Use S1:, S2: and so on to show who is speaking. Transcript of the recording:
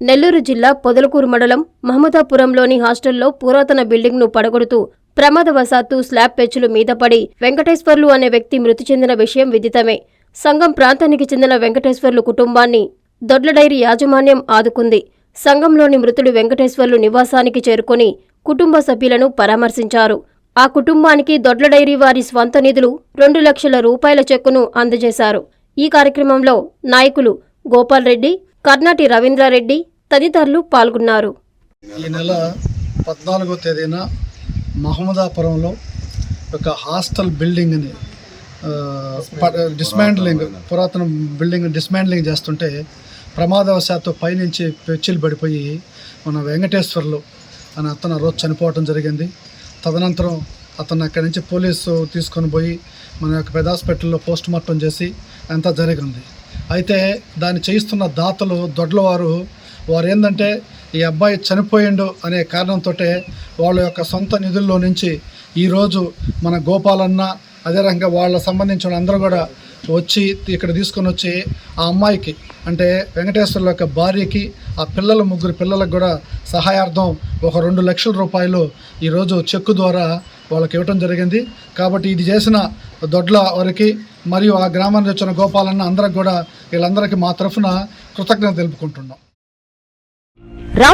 S1: నెల్లూరు జిల్లా పొదలకూరు మండలం మహమ్మదాపురంలోని హాస్టల్లో పురాతన బిల్డింగ్ను పడగొడుతూ ప్రమాదవశాత్తు స్లాబ్ పెచ్చులు మీద పడి వెంకటేశ్వర్లు అనే వ్యక్తి మృతి చెందిన విషయం విదితమే. సంఘం ప్రాంతానికి చెందిన వెంకటేశ్వర్లు కుటుంబాన్ని దొడ్లడైరీ యాజమాన్యం ఆదుకుంది. సంఘంలోని మృతుడు వెంకటేశ్వర్లు నివాసానికి చేరుకొని కుటుంబ సభ్యులను పరామర్శించారు. ఆ కుటుంబానికి దొడ్లడైరీ వారి స్వంత నిధులు రెండు లక్షల రూపాయల చెక్కును అందజేశారు. ఈ కార్యక్రమంలో నాయకులు గోపాల్ రెడ్డి కర్ణాటి రవీంద్రారెడ్డి తదితరులు పాల్గొన్నారు.
S2: ఈ నెల పద్నాలుగో తేదీన మహమ్మదాపురంలో ఒక హాస్టల్ బిల్డింగ్ని అని డిస్మాండ్లింగ్ పురాతన బిల్డింగ్ డిస్మాండ్లింగ్ చేస్తుంటే ప్రమాదవశాత్తు పైనుంచి పెచ్చిలు పడిపోయి మన వెంకటేశ్వర్లు అని అతను రోజు చనిపోవటం జరిగింది. తదనంతరం అతను అక్కడి నుంచి పోలీసు తీసుకొని పోయి మన యొక్క పెద్ద హాస్పిటల్లో పోస్ట్ మార్టం చేసి అంతా జరిగింది. అయితే దాన్ని చేయిస్తున్న దాతలు దొడ్లవారు వారు ఏంటంటే ఈ అబ్బాయి చనిపోయిండు అనే కారణంతో వాళ్ళ యొక్క సొంత నిధుల్లో నుంచి ఈరోజు మన గోపాలన్న అదే రకంగా వాళ్ళ సంబంధించిన అందరూ కూడా వచ్చి ఇక్కడ తీసుకొని వచ్చి ఆ అమ్మాయికి అంటే వెంకటేశ్వర్ల యొక్క భార్యకి ఆ పిల్లల ముగ్గురు పిల్లలకు కూడా సహాయార్థం ఒక రెండు లక్షల రూపాయలు ఈరోజు చెక్కు ద్వారా వాళ్ళకి ఇవ్వటం జరిగింది. కాబట్టి ఇది చేసిన దొడ్ల వారికి మరియు ఆ గ్రామానికి వచ్చిన గోపాలన్న అందరికి కూడా వీళ్ళందరికీ మా తరఫున కృతజ్ఞత తెలుపుకుంటున్నాం.